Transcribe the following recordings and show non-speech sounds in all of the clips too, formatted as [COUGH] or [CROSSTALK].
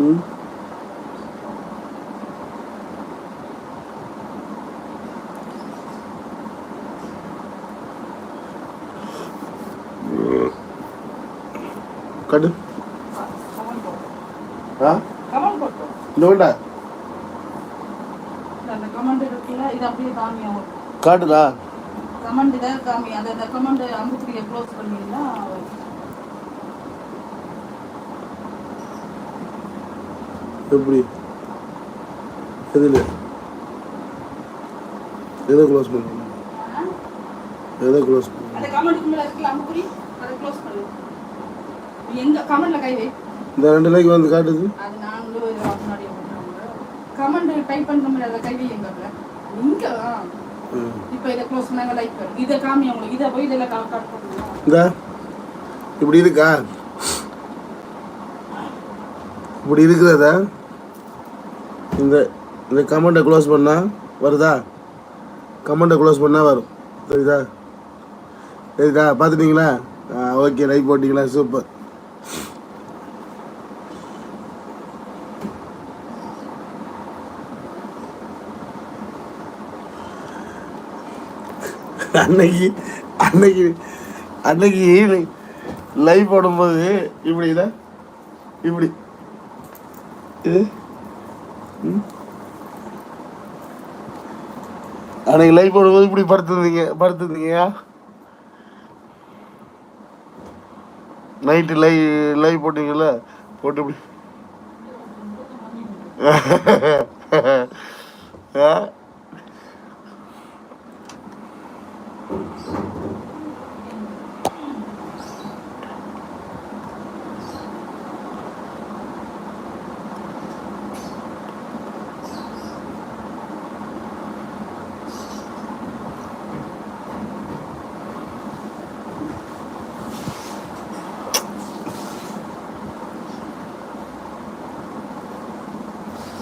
ம். போட்டோம் ஆ? இந்த காட்டுதா? கமெண்ட் இதை காமி அந்த கமெண்ட் அம்புக்குடியை க்ளோஸ் பண்ணிங்கன்னா எப்படி? எதில்? எதை க்ளோஸ் பண்ணணும்? எதை க்ளோஸ் பண்ணணும்? பண்ணு. இந்த ரெண்டு லைக் வந்து காட்டுது. கமெண்ட் டைப் மாதிரி அதை கை இங்க. இப்போ இதை க்ளோஸ் பண்ணாங்க லைக் பண்ணு. இதை காமி அவங்களுக்கு. இதை போய் இதில் கட் பண்ணுங்க இந்தா. இப்படி இருக்கா? இப்படி இருக்கிறதா? இந்த இந்த கமெண்ட்டை க்ளோஸ் பண்ணால் வருதா? கமெண்ட்டை க்ளோஸ் பண்ணால் வரும். சரிதா சரிதா பார்த்துட்டீங்களா? ஆ ஓகே லைக் போட்டிங்களா? சூப்பர் அன்னைக்கு அன்னைக்கு அன்னைக்கு லைவ் போடும்போது இப்படி இப்படி. இது? ம். அன்னைக்கு லைவ் போடும்போது இப்படி படுத்துருந்தீங்க படுத்துருந்தீங்கயா? நைட்டு லைவ் லைவ் போட்டீங்கல்ல? போட்டு இப்படி. [LAUGHS]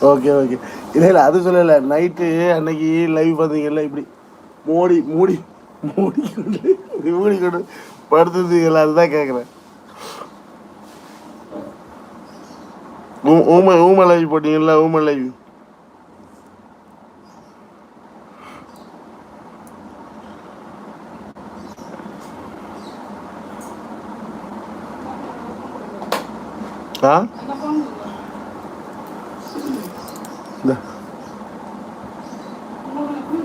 ஓகே ஓகே இல்லை இல்லை அது சொல்லலை. நைட்டு அன்னைக்கு லைவ் பார்த்தீங்கல்ல இப்படி மோடி மூடி மூடி கொண்டு மூடி கொண்டு படுத்துருந்தீங்களா அதுதான் கேட்குறேன் ஊம ஊம லைவ் போட்டீங்கல்ல ஊம லைவ் ஆ அந்த ஃபோன் இந்த ம்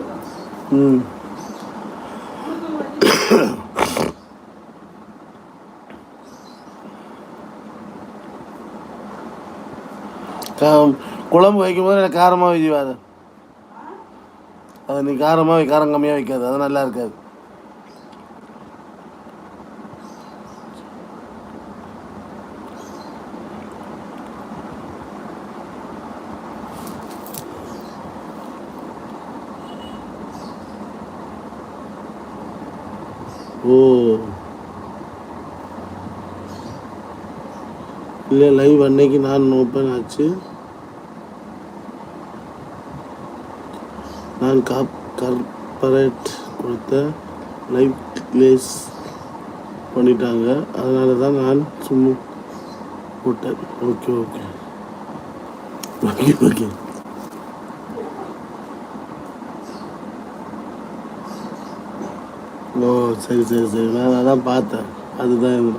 கா- குழம்பு வைக்கும்போது எனக்கு காரமாக வைக்காது அது நீ காரமாக காரம் கம்மியாக வைக்காது. அது நல்லா இருக்காது. ஓ. இல்லை லைவ் அன்னைக்கு நான் ஓப்பன் ஆச்சு. நான் காப் கார்பரேட் கொடுத்த லைவ் க்ளேஸ் பண்ணிட்டாங்க. அதனால தான் நான் சும்மா போட்டேன். ஓகே ஓகே ஓகே ஓகே ஓ சரி சரி சரி. நான் அதான் பார்த்தேன். அதுதான் இது.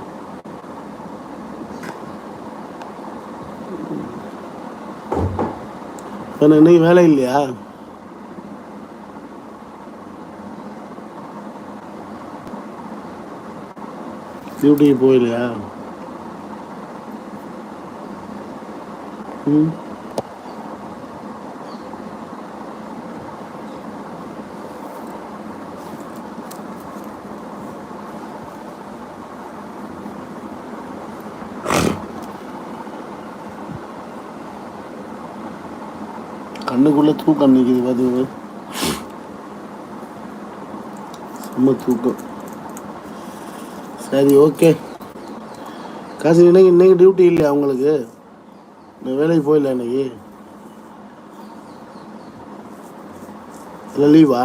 இன்னைக்கு வேலை இல்லையா? டியூட்டிக்கு போயிலையா ம். கண்ணுக்குள்ளே தூக்கம் நிற்கிது பார்த்து செம்ம தூக்கம். சரி ஓகே காசு இன்னைக்கு இன்னைக்கு டியூட்டி இல்லையா அவங்களுக்கு நான் வேலைக்கு போயிடல இன்னைக்கு? இல்லை லீவா